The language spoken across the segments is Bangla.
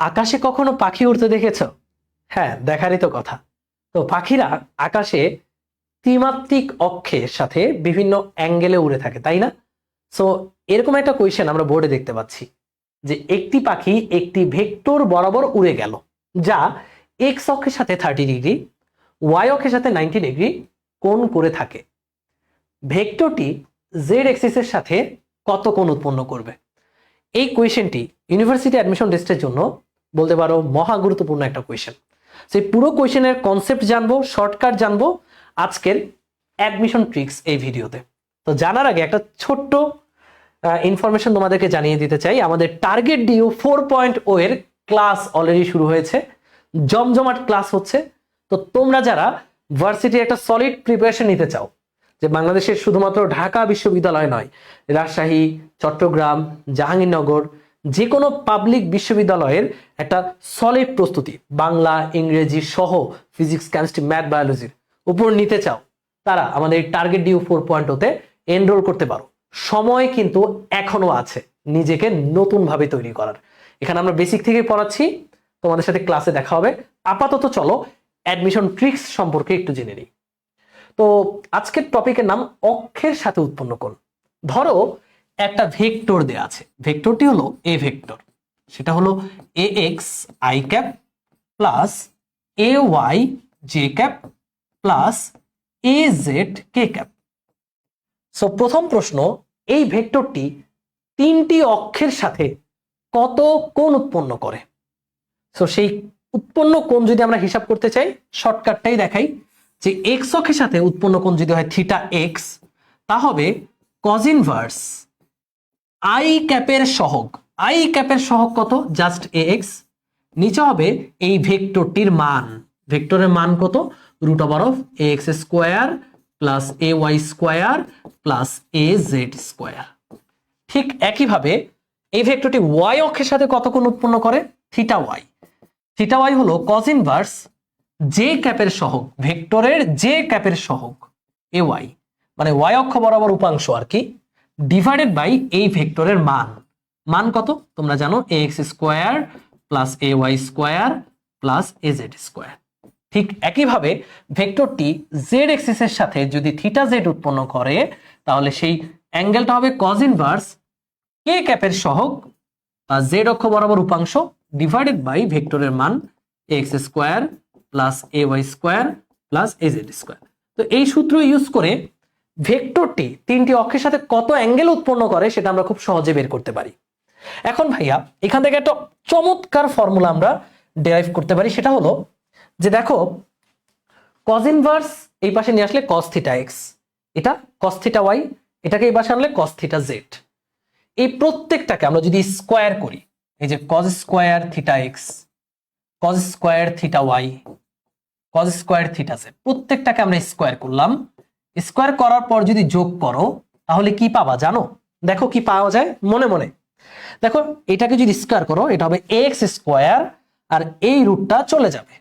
আকাশে কখনো পাখি উড়তে দেখেছ? হ্যাঁ দেখারই তো কথা। তো পাখিরা আকাশে ত্রিমাত্রিক অক্ষের সাথে বিভিন্ন অ্যাঙ্গেলে উড়ে থাকে, তাই না? সো এরকম একটা কোয়েশ্চেন আমরা বোর্ডে দেখতে পাচ্ছি, যে একটি পাখি একটি ভেক্টর বরাবর উড়ে গেল, যা এক্স অক্ষের সাথে থার্টি ডিগ্রি ওয়াই অক্ষের সাথে নাইনটি ডিগ্রি কোণ করে থাকে। ভেক্টরটি জেড এক্সিসের সাথে কত কোণ উৎপন্ন করবে? এই কোয়েশ্চেনটি ইউনিভার্সিটি অ্যাডমিশন টেস্টের জন্য বলতে পারো মহা গুরুত্বপূর্ণ একটা কোয়েশ্চেন সেই পুরো কোয়েশ্চেনের কনসেপ্ট জানব শর্টকাট জানব, আজকের অ্যাডমিশন ট্রিক্স এই ভিডিওতে। তো জানার আগে একটা ছোট্ট ইনফরমেশন তোমাদেরকে জানিয়ে দিতে চাই। আমাদের target DU four point o এর ক্লাস অলরেডি শুরু হয়েছে। জমজমাট ক্লাস হচ্ছে। তো তোমরা যারা ভার্সিটির একটা সলিড প্রিপারেশন নিতে চাও যে বাংলাদেশের শুধুমাত্র ঢাকা বিশ্ববিদ্যালয় নয়, রাজশাহী, চট্টগ্রাম, জাহাঙ্গীরনগর যে কোনো পাবলিক বিশ্ববিদ্যালয়ের একটা সলিড প্রস্তুতি, বাংলা, ইংরেজি সহ ফিজিক্স কেমিস্ট্রি ম্যাথ বায়োলজির উপর নিতে চাও, তারা আমাদের টার্গেট ডিউ ফোর পয়েন্ট ওতে এনরোল করতে পারো। সময় কিন্তু এখনও আছে নিজেকে নতুনভাবে তৈরি করার। এখানে আমরা বেসিক থেকে পড়াচ্ছি, তোমাদের সাথে ক্লাসে দেখা হবে। আপাতত চলো অ্যাডমিশন ট্রিক্স সম্পর্কে একটু জেনে নিই। তো আজকের টপিকের নাম অক্ষের সাথে উৎপন্ন কোণ। ধরো একটা ভেক্টর দেয়া আছে। ভেক্টরটি হলো এ ভেক্টর। সেটা হলো A X I cap plus A Y J cap plus A Z K cap. So প্রথম প্রশ্ন, এই ভেক্টরটি তিনটি অক্ষের সাথে কত কোণ উৎপন্ন করে? সো সেই উৎপন্ন কোণ যদি আমরা হিসাব করতে চাই শর্টকাটটাই দেখাই। যে এক্স অক্ষের সাথে উৎপন্ন কোণ যদি হয় থিটা এক্স তা হবে কজ ইনভার্স আই ক্যাপের সহগ। আই ক্যাপের সহগ কত? জাস্ট এ এক্স নিচে হবে এই ভেক্টরটির মান। ভেক্টরের মান কত? Root over of A X square plus A Y square plus A Z square ঠিক একইভাবে এই ভেক্টরটি ওয়াই অক্ষের সাথে কত কোণ উৎপন্ন করে? থিটা ওয়াই থিটা ওয়াই হলো কজ ইনভার্স জে ক্যাপের সহগ, ভেক্টরের জে ক্যাপের সহগ এ ওয়াই মানে ওয়াই অক্ষ বরাবর উপাংশ আর কি ডিভাইডেড বাই এই ভেক্টরের মান। মান কত? তোমরা জানো A X square plus A Y square plus A Z square ঠিক একইভাবে ভেক্টরটি জেড এক্সিসের সাথে যদি থিটা জেড উৎপন্ন করে, তাহলে সেই অ্যাঙ্গেলটা হবে কজ ইনভার্স কে ক্যাপের সহগ বা জেড অক্ষ বরাবর উপাংশ ডিভাইডেড বাই ভেক্টরের মান X square plus A Y square plus A Z square তো এই সূত্র ইউজ করে ভেক্টরটি তিনটি অক্ষের সাথে কত অ্যাঙ্গেল উৎপন্ন করে সেটা আমরা খুব সহজে বের করতে পারি। এখন ভাইয়া, এখান থেকে একটা চমৎকার ফর্মুলা আমরা ডেরাইভ করতে পারি, সেটা হলো যে দেখো কজ ইনভার্স এই পাশে নিয়ে আসলে কস থিটা এক্স এটা কস থিটা ওয়াই এটাকে এই পাশে আনলে কস থিটা জেড এই প্রত্যেকটাকে আমরা যদি স্কোয়ার করি, এই যে cos square theta X cos square theta Y cos square theta Z প্রত্যেকটাকে আমরা স্কোয়ার করলাম। স্কোয়ার করার পর যদি যোগ করো, তাহলে কি পাবা জানো? দেখো কি পাওয়া যায় মনে মনে। দেখো, এটাকে যদি স্কোয়ার করো, এটা হবে এক্স স্কোয়ার আর এই রুটটা চলে যাবে।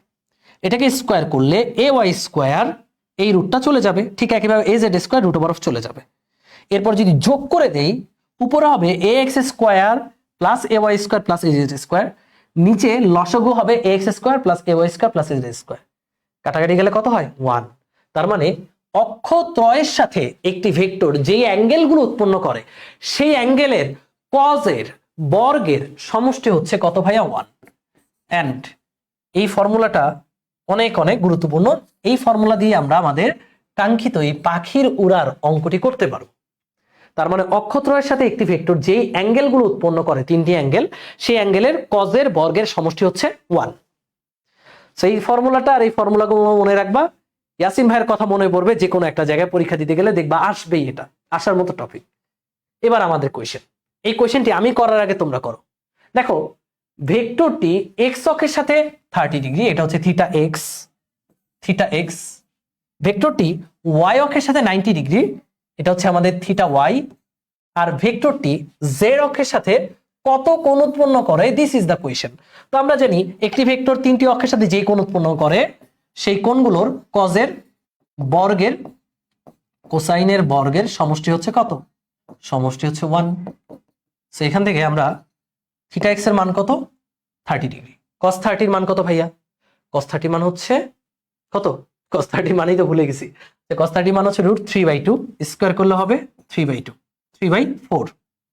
এটাকে স্কোয়ার করলে এ ওয়াই স্কোয়ার এই রুটটা চলে যাবে। ঠিক একইভাবে এ জেড স্কোয়ার রুট বরফ চলে যাবে। এরপর যদি যোগ করে দেই, উপরে হবে A X square plus A Y square plus A Z square নিচে লসগু হবে A X square plus A Y square plus A Z square কাটাকাটি গেলে কত হয়? ওয়ান তার মানে অক্ষ ত্রয়ের সাথে একটি ভেক্টর যেই অ্যাঙ্গেলগুলো উৎপন্ন করে, সেই অ্যাঙ্গেলের কজের বর্গের সমষ্টি হচ্ছে কত ভাইয়া? ওয়ান অ্যান্ড এই ফর্মুলাটা অনেক অনেক গুরুত্বপূর্ণ। এই ফর্মুলা দিয়ে আমরা আমাদের কাঙ্ক্ষিত এই পাখির উড়ার অঙ্কটি করতে পারব। তার মানে অক্ষত্রয়ের সাথে একটি ভেক্টর যেই অ্যাঙ্গেলগুলো উৎপন্ন করে, তিনটি অ্যাঙ্গেল, সেই অ্যাঙ্গেলের কজের বর্গের সমষ্টি হচ্ছে ওয়ান সেই ফর্মুলাটা আর এই ফর্মুলাগুলো মনে রাখবা। ইয়াসিম ভাইয়ের কথা মনে পড়বে যে কোনো একটা জায়গায় পরীক্ষা দিতে গেলে দেখবা আসবেই এটা, আসার মতো টপিক এবার আমাদের কোয়েশ্চেন এই কোয়েশ্চেনটি আমি করার আগে তোমরা করো। দেখো, ভেক্টরটি এক্স অক্ষের সাথে থার্টি ডিগ্রি এটা হচ্ছে থিটা এক্স থিটা এক্স ভেক্টরটি ওয়াই অক্ষের সাথে নাইনটি ডিগ্রি এটা হচ্ছে আমাদের থিটা ওয়াই আর ভেক্টরটি জেড অক্ষের সাথে কত কোণ উৎপন্ন করে দিস ইজ দ্য কোয়েশ্চেন তো আমরা জানি একটি ভেক্টর তিনটি অক্ষের সাথে যে কোণ উৎপন্ন করে, সেই কোণগুলোর কজের বর্গের কোসাইনের বর্গের সমষ্টি হচ্ছে কত? সমষ্টি হচ্ছে ওয়ান সো এখান থেকে আমরা থিটা এক্সের মান কত? থার্টি ডিগ্রি কস থার্টির মান কত ভাইয়া? কস থার্টি মান হচ্ছে কত? কস থার্টি মানেই তো ভুলে গেছি। কস থার্টি মান হচ্ছে root three by two square করলে হবে three by two three by four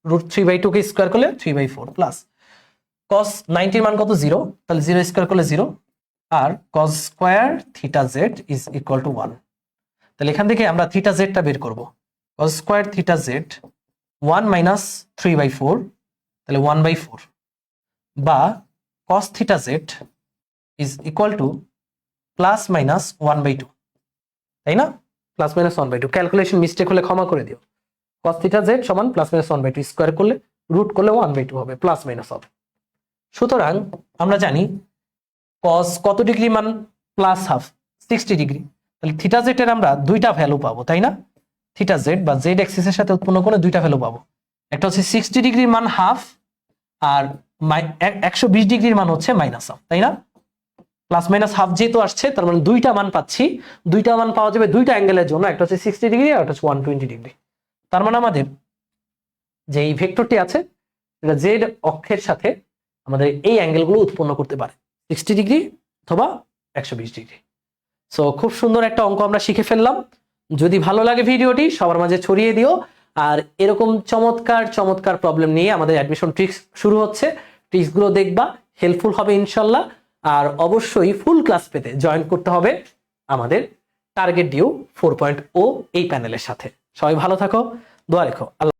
root three by টুকে স্কোয়ার করলে three by four plus cos নাইনটির মান কত জিরো তাহলে জিরো স্কোয়ার করলে zero R cos square theta Z is equal to one তাহলে এখান থেকে আমরা থিটা জেডটা বের করব। Cos square theta Z one minus three by four তাহলে ওয়ান বাই ফোর বা cos theta Z is equal to plus minus one by two তাই না? Plus minus one by two calculation mistake হলে ক্ষমা করে দিও। কস থিটা জেড সমান plus minus one by two square করলে রুট করলে ওয়ান বাই টু হবে প্লাস মাইনাস হবে। সুতরাং আমরা জানি কস কত ডিগ্রি মান প্লাস হাফ সিক্সটি ডিগ্রি তাহলে থিটা এর আমরা দুইটা ভ্যালু পাবো, তাই না? থিটা জেড বা জেড এক্সিসের সাথে উৎপন্ন করে দুইটা ভ্যালু পাবো। একটা হচ্ছে সিক্সটি ডিগ্রির মান হাফ আর একশো বিশ ডিগ্রির মান হচ্ছে মাইনাস হাফ তাই না? প্লাস মাইনাস হাফ যেহেতু আসছে, তার মানে দুইটা মান পাচ্ছি। দুইটা মান পাওয়া যাবে দুইটা অ্যাঙ্গেলের জন্য। একটা হচ্ছে সিক্সটি ডিগ্রি আর একটা হচ্ছে ওয়ান টোয়েন্টি ডিগ্রি তার মানে আমাদের যে এই ভেক্টরটি আছে এটা জেড অক্ষের সাথে আমাদের এই অ্যাঙ্গেলগুলো উৎপন্ন করতে পারে। সিক্সটি ডিগ্রি অথবা একশো বিশ ডিগ্রি সো খুব সুন্দর একটা অঙ্ক আমরা শিখে ফেললাম। যদি ভালো লাগে ভিডিওটি, সবার মাঝে ছড়িয়ে দিও। আর এরকম চমৎকার চমৎকার প্রবলেম নিয়ে আমাদের অ্যাডমিশন ট্রিক্স শুরু হচ্ছে। ট্রিক্সগুলো দেখবা হেল্পফুল হবে ইনশাল্লাহ। আর অবশ্যই ফুল ক্লাস পেতে জয়েন করতে হবে আমাদের target DU four point o এই প্যানেলের সাথে। সবাই ভালো থাকো দোয়া রেখো। আল্লাহ